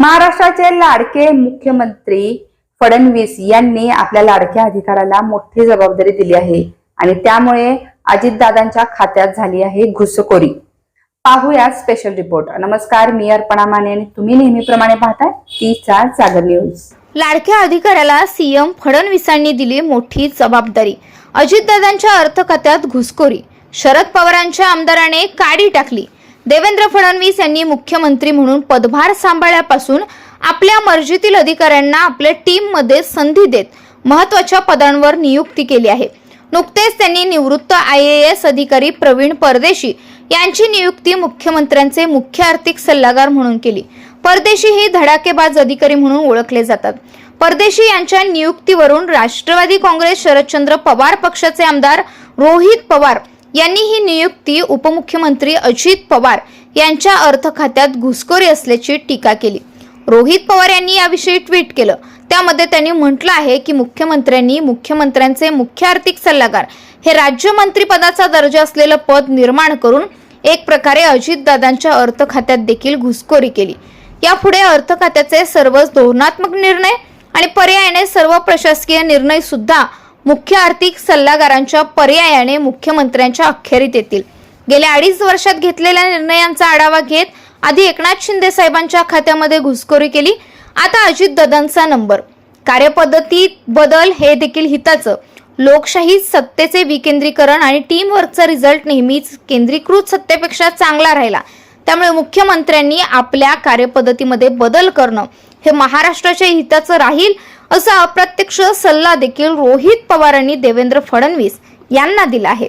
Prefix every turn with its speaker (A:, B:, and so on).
A: महाराष्ट्राचे लाडके मुख्यमंत्री फडणवीस यांनी आपल्या लाडक्या अधिकाऱ्याला मोठी जबाबदारी दिली आहे. आणि त्यामुळे अजितदादांच्या खात्यात झाली आहे घुसखोरी. पाहूया स्पेशल रिपोर्ट नमस्कार मी अर्पणा माने आणि तुम्ही नेहमीप्रमाणे पाहताय तीचा जागर न्यूज
B: लाडक्या अधिकाऱ्याला सीएम फडणवीसांनी दिली मोठी जबाबदारी. अजितदादांच्या अर्थ खात्यात घुसखोरी. शरद पवारांच्या आमदाराने काडी टाकली. देवेंद्र फडणवीस यांनी मुख्यमंत्री म्हणून पदभार सांभाळल्यापासून आपल्या मर्जीतील अधिकाऱ्यांना आपल्या टीममध्ये संधी देत महत्त्वाच्या पदांवर नियुक्ती केली आहे. नुकतेच त्यांनी निवृत्त आय ए एस अधिकारी प्रवीण परदेशी यांची नियुक्ती मुख्यमंत्र्यांचे मुख्य आर्थिक सल्लागार म्हणून केली. परदेशी हे धडाकेबाज अधिकारी म्हणून ओळखले जातात. परदेशी यांच्या नियुक्तीवरून राष्ट्रवादी काँग्रेस शरदचंद्र पवार पक्षाचे आमदार रोहित पवार यांनी ही नियुक्ती उपमुख्यमंत्री अजित पवार यांच्या अर्थ खात्यात घुसखोरी असल्याची टीका केली. रोहित पवार यांनी याविषयी ट्विट केलं. त्यामध्ये त्यांनी म्हटलं आहे की मुख्यमंत्र्यांनी मुख्यमंत्र्यांचे मुख्य आर्थिक सल्लागार हे राज्यमंत्रीपदाचा दर्जा असलेलं पद निर्माण करून एक प्रकारे अजितदादांच्या अर्थ खात्यात देखील घुसखोरी केली. यापुढे अर्थ खात्याचे सर्वच धोरणात्मक निर्णय आणि पर्यायाने सर्व प्रशासकीय निर्णय सुद्धा मुख्य आर्थिक सल्लागारांच्या पर्यायाने मुख्यमंत्र्यांच्या अखेरीत येतील. गेल्या अडीच वर्षात घेतलेल्या निर्णयांचा आढावा घेत आधी एकनाथ शिंदे साहेबांच्या खात्यामध्ये घुसखोरी केली. आता अजित अजितदादांचा नंबर. कार्यपद्धतीत बदल हे देखील हिताचं. लोकशाही सत्तेचे विकेंद्रीकरण आणि टीम वर्कचा रिझल्ट नेहमीच केंद्रीकृत सत्तेपेक्षा चांगला राहिला. त्यामुळे मुख्यमंत्र्यांनी आपल्या कार्यपद्धतीमध्ये बदल करणं हे महाराष्ट्राच्या हिताचं राहील. असा अप्रत्यक्ष सल्ला देखील रोहित पवारांनी देवेंद्र फडणवीस यांना दिला आहे.